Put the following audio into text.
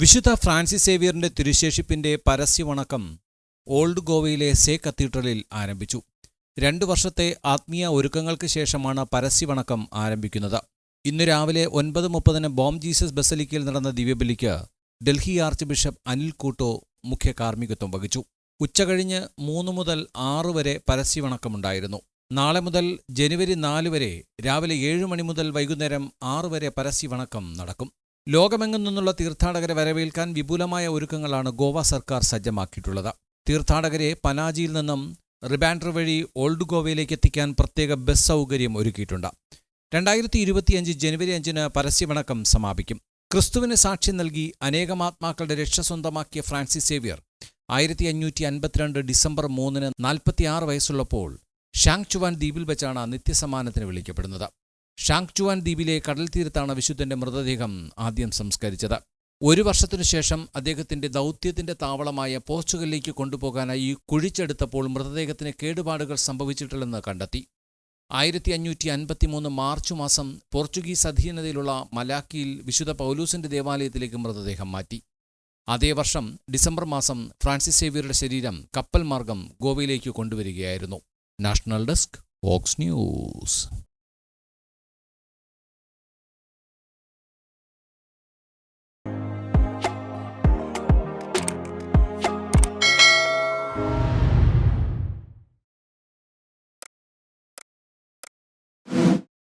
വിശുദ്ധ ഫ്രാൻസിസ് സേവിയറിന്റെ തിരുശേഷിപ്പിന്റെ പരസ്യവണക്കം ഓൾഡ് ഗോവയിലെ സേ കത്തീഡ്രലിൽ ആരംഭിച്ചു. രണ്ടു വർഷത്തെ ആത്മീയ ഒരുക്കങ്ങൾക്ക് ശേഷമാണ് പരസ്യവണക്കം ആരംഭിക്കുന്നത്. ഇന്ന് രാവിലെ ഒൻപത് മുപ്പതിന് ബോം ജീസസ് ബസലിക്കയിൽ നടന്ന ദിവ്യബലിക്ക് ഡൽഹി ആർച്ച് ബിഷപ്പ് അനിൽ കൂട്ടോ മുഖ്യ കാർമ്മികത്വം വഹിച്ചു ഉച്ചകഴിഞ്ഞ് മൂന്ന് മുതൽ ആറ് വരെ പരസ്യവണക്കമുണ്ടായിരുന്നു. നാളെ മുതൽ ജനുവരി നാല് വരെ രാവിലെ ഏഴ് മണി മുതൽ വൈകുന്നേരം ആറ് വരെ പരസ്യവണക്കം നടക്കും. ലോകമെങ്ങും നിന്നുള്ള തീർത്ഥാടകരെ വരവേൽക്കാൻ വിപുലമായ ഒരുക്കങ്ങളാണ് ഗോവ സർക്കാർ സജ്ജമാക്കിയിട്ടുള്ളത്. തീർത്ഥാടകരെ പനാജിയിൽ നിന്നും റിബാൻഡർ വഴി ഓൾഡ് ഗോവയിലേക്ക് എത്തിക്കാൻ പ്രത്യേക ബസ് സൗകര്യം ഒരുക്കിയിട്ടുണ്ട്. രണ്ടായിരത്തി ഇരുപത്തിയഞ്ച് ജനുവരി അഞ്ചിന് പരസ്യവണക്കം സമാപിക്കും. ക്രിസ്തുവിന് സാക്ഷ്യം നൽകി അനേകം ആത്മാക്കളുടെ രക്ഷ സ്വന്തമാക്കിയ ഫ്രാൻസിസ് സേവിയർ ആയിരത്തി അഞ്ഞൂറ്റി അൻപത്തിരണ്ട് ഡിസംബർ മൂന്നിന് നാൽപ്പത്തിയാറ് വയസ്സുള്ളപ്പോൾ ഷാങ് ചുവാൻ ദ്വീപിൽ വെച്ചാണ് നിത്യസമ്മാനത്തിന് വിളിക്കപ്പെടുന്നത്. ഷാങ് ചുവാൻ ദ്വീപിലെ കടൽ തീരത്താണ് വിശുദ്ധന്റെ മൃതദേഹം ആദ്യം സംസ്കരിച്ചത്. ഒരു വർഷത്തിനു ശേഷം അദ്ദേഹത്തിന്റെ ദൗത്യത്തിന്റെ താവളമായ പോർച്ചുഗലിലേക്ക് കൊണ്ടുപോകാനായി കുഴിച്ചെടുത്തപ്പോൾ മൃതദേഹത്തിന് കേടുപാടുകൾ സംഭവിച്ചിട്ടില്ലെന്ന് കണ്ടെത്തി. ആയിരത്തി അഞ്ഞൂറ്റി അൻപത്തിമൂന്ന് മാർച്ച് മാസം പോർച്ചുഗീസ് അധീനതയിലുള്ള മലാക്കിയിൽ വിശുദ്ധ പൗലൂസിന്റെ ദേവാലയത്തിലേക്ക് മൃതദേഹം മാറ്റി. അതേ വർഷം ഡിസംബർ മാസം ഫ്രാൻസിസ് സേവിയറുടെ ശരീരം കപ്പൽ മാർഗം ഗോവയിലേക്ക് കൊണ്ടുവരികയായിരുന്നു. National desk Vox News.